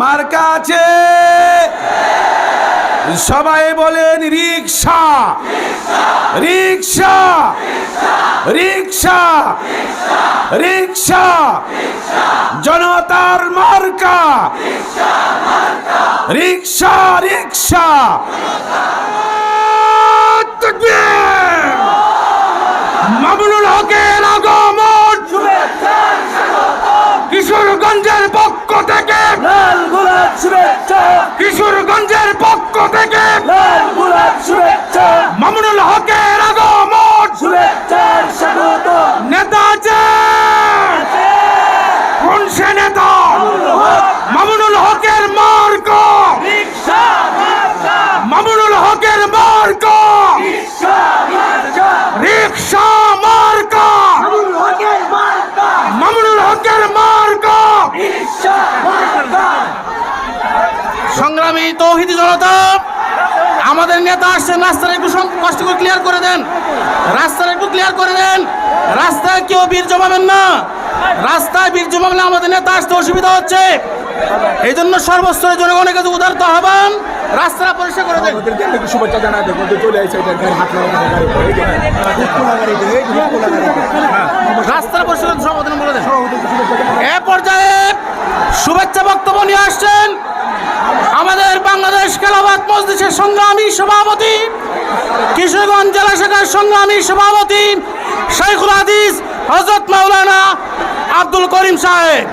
মার্কা আছে সবাই বলেন রিক্সা রিক্সা রিক্সা রিক্সা জনতার মার্কা। রিক্সা রিক্সা! মামুনুল হকের আগমন। কিশোরগঞ্জের পক্ষ থেকে কিশোরগঞ্জের পক্ষ থেকে শুভেচ্ছা। মামুনুল হকের আগমন। শুভেচ্ছার স্বাগত। নেতা আছে। কোন সে নেতা? মামুনুল হকের মার্কা। মামুনুল হকের মার্ক। রিক্সা মামুনুল হকের মার্ক। রিক্সা সংগ্রামী তৌহিদি জনতা আমাদের নেতা আসছেন রাস্তাটা একটু কষ্ট করে ক্লিয়ার করে দেন। রাস্তাটা একটু ক্লিয়ার করে দেন। রাস্তায় কেউ বীর জমাবেন না। রাস্তায় বীর জমাবলে আমাদের নেতা আসতে অসুবিধা হচ্ছে। এই জন্য সর্বস্তরের জনগণের কাছে উদারত আহ্বান রাস্তাটা পরিষ্কার করে দেন। শুভেচ্ছা দেবো চলে এই এই গাড়িতে। রাস্তার পরিষ্কার সমাধান বলে দেন। এ পর্যায়ে শুভেচ্ছা বক্তব্য নিয়ে আসছেন মজলিসের সংগ্রামী সভাপতি, কিশোরগঞ্জ জেলা শাখার সংগ্রামী সভাপতি শেখুল হাদিস হজরত মাওলানা আব্দুল করিম সাহেব।